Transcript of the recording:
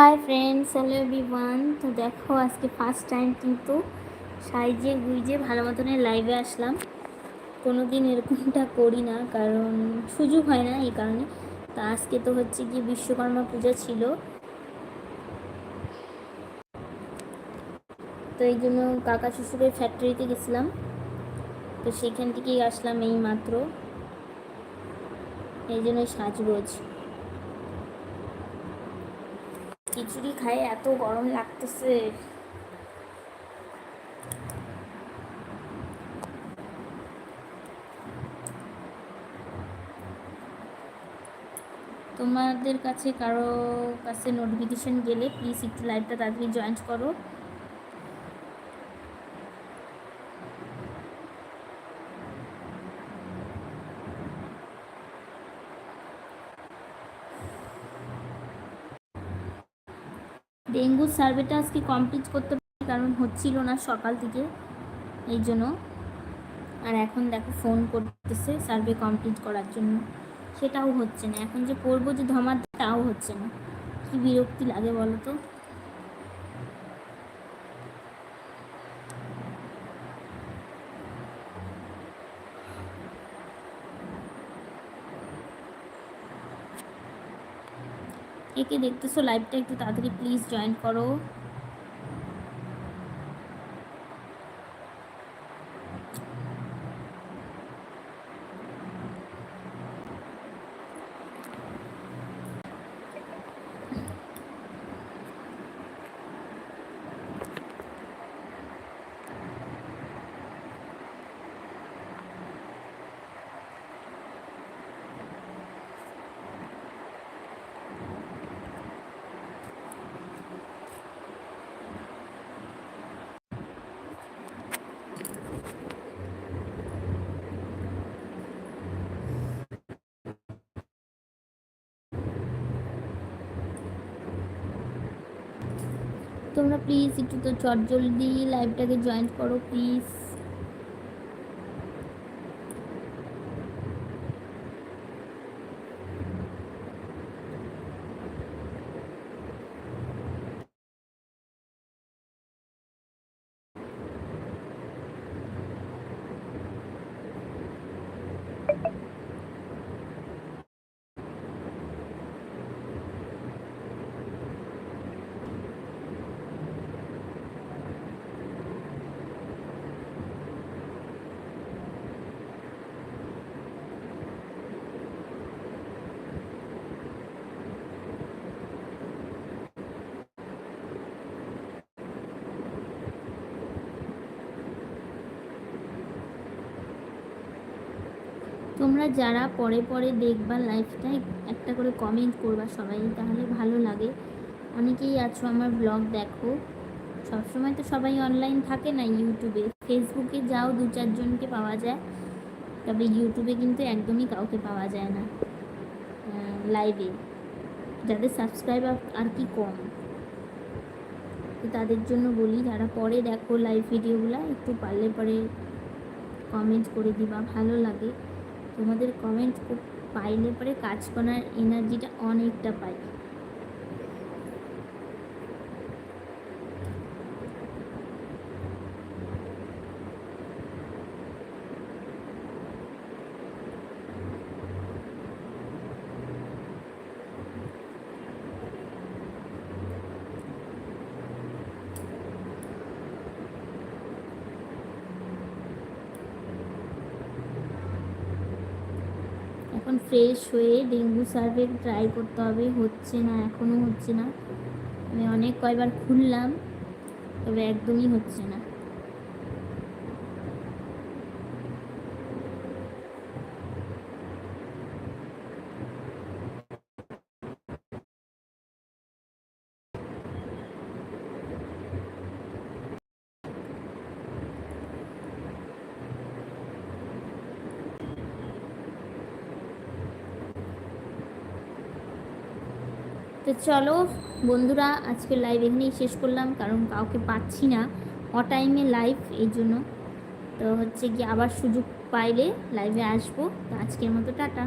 Hi friends hello everyone তো দেখো, আজকে ফার্স্ট টাইম কিন্তু সাইজে, গুইজে ভালো মতনের লাইভে আসলাম। কোনো দিন এরকমটা করি না, কারণ সুযোগ হয় না এই কারণে। তো আজকে তো হচ্ছে কি বিশ্বকর্মা পূজা ছিল। তো এই জন্য কাকা শ্বশুরের ফ্যাক্টরিতে গেছিলাম। তো সেখান থেকেই আসলাম এই মাত্র। এই জন্য সাজগোজ। খিচুড়ি খাই এত গরম লাগতেছে। তোমাদের কাছে কারও কাছে নোটিফিকেশন গেলে প্লিজ একটু লাইভটা তাড়াতাড়ি জয়েন করো। ডেঙ্গু সার্ভেটা আজকে কমপ্লিট করতে পারি কারণ হচ্ছিল না সকাল থেকে, এই জন্য। আর এখন দেখো ফোন করতেছে সার্ভে কমপ্লিট করার জন্য। সেটাও হচ্ছে না। এখন যে করব যে ধমার, তাও হচ্ছে না। কি বিরক্তি লাগে বলো তো? কে দেখতেছো লাইভটা একটু তাড়াতাড়ি প্লিজ জয়েন করো। তোমরা প্লিজ একটু তো চট জলদি লাইভটাকে জয়েন করো প্লিজ তোমরা যারা পরে পরে দেখবা লাইভটা একটা করে কমেন্ট করবা সবাই, তাহলে ভালো লাগে। অনেকেই আছো আমার ব্লগ দেখো। সবসময় তো সবাই অনলাইন থাকে না ইউটিউবে ফেসবুকে যাও দু চারজনকে পাওয়া যায়, তবে ইউটিউবে কিন্তু একদমই কাউকে পাওয়া যায় না লাইভে যাদের সাবস্ক্রাইব আর কি কম? তো তাদের জন্য বলি, যারা পরে দেখো লাইভ ভিডিওগুলো একটু পারলে পরে কমেন্ট করে দিবা, ভালো লাগে। তোমাদের কমেন্ট পাইলে পরে কাজ করার এনার্জিটা অনেকটা পাই এখন ফ্রেশ হয়ে ডেঙ্গু সার্ভে ট্রাই করতে হবে। হচ্ছে না এখনও হচ্ছে না। আমি অনেক কয়বার খুললাম, তবে একদমই হচ্ছে না। তো চলো, বন্ধুরা আজকে লাইভ এখানেই শেষ করলাম, কারণ কাউকে পাচ্ছি না অটাইমে লাইভ এই জন্য। তো হচ্ছে কি আবার সুযোগ পাইলে লাইভে আসব। তো আজকের মতো টাটা।